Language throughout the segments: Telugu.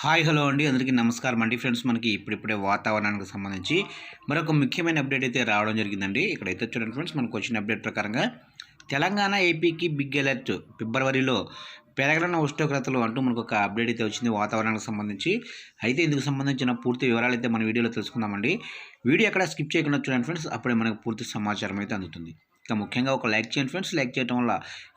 హాయ్ హలో అండి. అందరికీ నమస్కారం అండి ఫ్రెండ్స్. మనకి ఇప్పుడిప్పుడే వాతావరణానికి సంబంధించి మరొక ముఖ్యమైన అప్డేట్ అయితే రావడం జరిగిందండి. ఇక్కడైతే చూడండి ఫ్రెండ్స్ మనకు వచ్చిన అప్డేట్ ప్రకారంగా తెలంగాణ ఏపీకి బిగ్ అలర్ట్ ఫిబ్రవరిలో పెరగనున్న ఉష్ణోగ్రతలు అంటూ మనకు ఒక అప్డేట్ అయితే వచ్చింది వాతావరణానికి సంబంధించి. అయితే ఇందుకు సంబంధించిన పూర్తి వివరాలు అయితే మన వీడియోలో తెలుసుకుందామండి. వీడియో ఎక్కడ స్కిప్ చేయకుండా చూడండి ఫ్రెండ్స్. అప్పుడే మనకు పూర్తి సమాచారం అయితే అందుతుంది. ఇక ముఖ్యంగా ఒక లైక్ చేయండి ఫ్రెండ్స్. లైక్ చేయడం వల్ల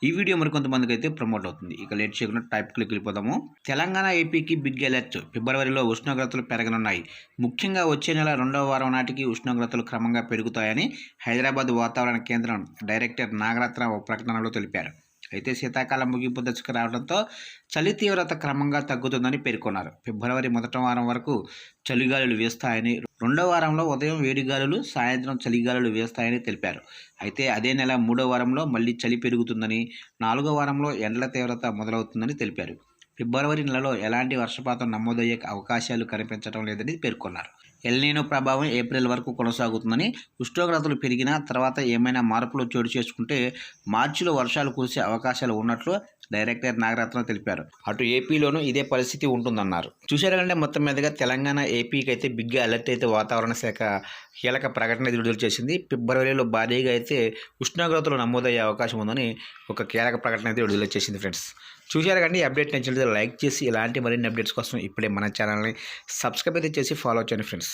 ఈ వీడియో మరికొంతమందికి అయితే ప్రమోట్ అవుతుంది. ఇక లేట్ చేయకుండా టైప్ క్లిక్ వెళ్ళిపోదాము. తెలంగాణ ఏపీకి బిగ్ అలర్ట్ ఫిబ్రవరిలో ఉష్ణోగ్రతలు పెరగనున్నాయి. ముఖ్యంగా వచ్చే నెల రెండవ వారం నాటికి ఉష్ణోగ్రతలు క్రమంగా పెరుగుతాయని హైదరాబాద్ వాతావరణ కేంద్రం డైరెక్టర్ నాగరత్న ఓ ప్రకటనలో తెలిపారు. అయితే శీతాకాలం ముగింపు దశకు రావడంతో చలి తీవ్రత క్రమంగా తగ్గుతుందని పేర్కొన్నారు. ఫిబ్రవరి మొదటి వారం వరకు చలిగాలులు వీస్తాయని రెండో వారంలో ఉదయం వేడిగాలులు సాయంత్రం చలిగాలులు వీస్తాయని తెలిపారు. అయితే అదే నెల మూడో వారంలో మళ్ళీ చలి పెరుగుతుందని నాలుగో వారంలో ఎండల తీవ్రత మొదలవుతుందని తెలిపారు. ఫిబ్రవరి నెలలో ఎలాంటి వర్షపాతం నమోదయ్యే అవకాశాలు కనిపించడం లేదని పేర్కొన్నారు. ఎల్నీనో ప్రభావం ఏప్రిల్ వరకు కొనసాగుతుందని ఉష్ణోగ్రతలు పెరిగిన తర్వాత ఏమైనా మార్పులు చోటు చేసుకుంటే మార్చిలో వర్షాలు కురిసే అవకాశాలు ఉన్నట్లు డైరెక్టర్ నాగరత్న తెలిపారు. అటు ఏపీలోనూ ఇదే పరిస్థితి ఉంటుందన్నారు. చూశారంటే మొత్తం మీదుగా తెలంగాణ ఏపీకి అయితే బిగ్ అలర్ట్ అయితే వాతావరణ శాఖ కీలక ప్రకటన అయితే విడుదల చేసింది. ఫిబ్రవరిలో భారీగా అయితే ఉష్ణోగ్రతలు నమోదయ్యే అవకాశం ఉందని ఒక కీలక ప్రకటన అయితే విడుదల చేసింది ఫ్రెండ్స్. చూశారు కానీ అప్డేట్ నచ్చినట్లయితే లైక్ చేసి ఇలాంటి మరిన్ని అప్డేట్స్ కోసం ఇప్పుడే మన ఛానల్ని సబ్స్క్రైబ్ అయితే చేసి ఫాలో చేయండి ఫ్రెండ్స్.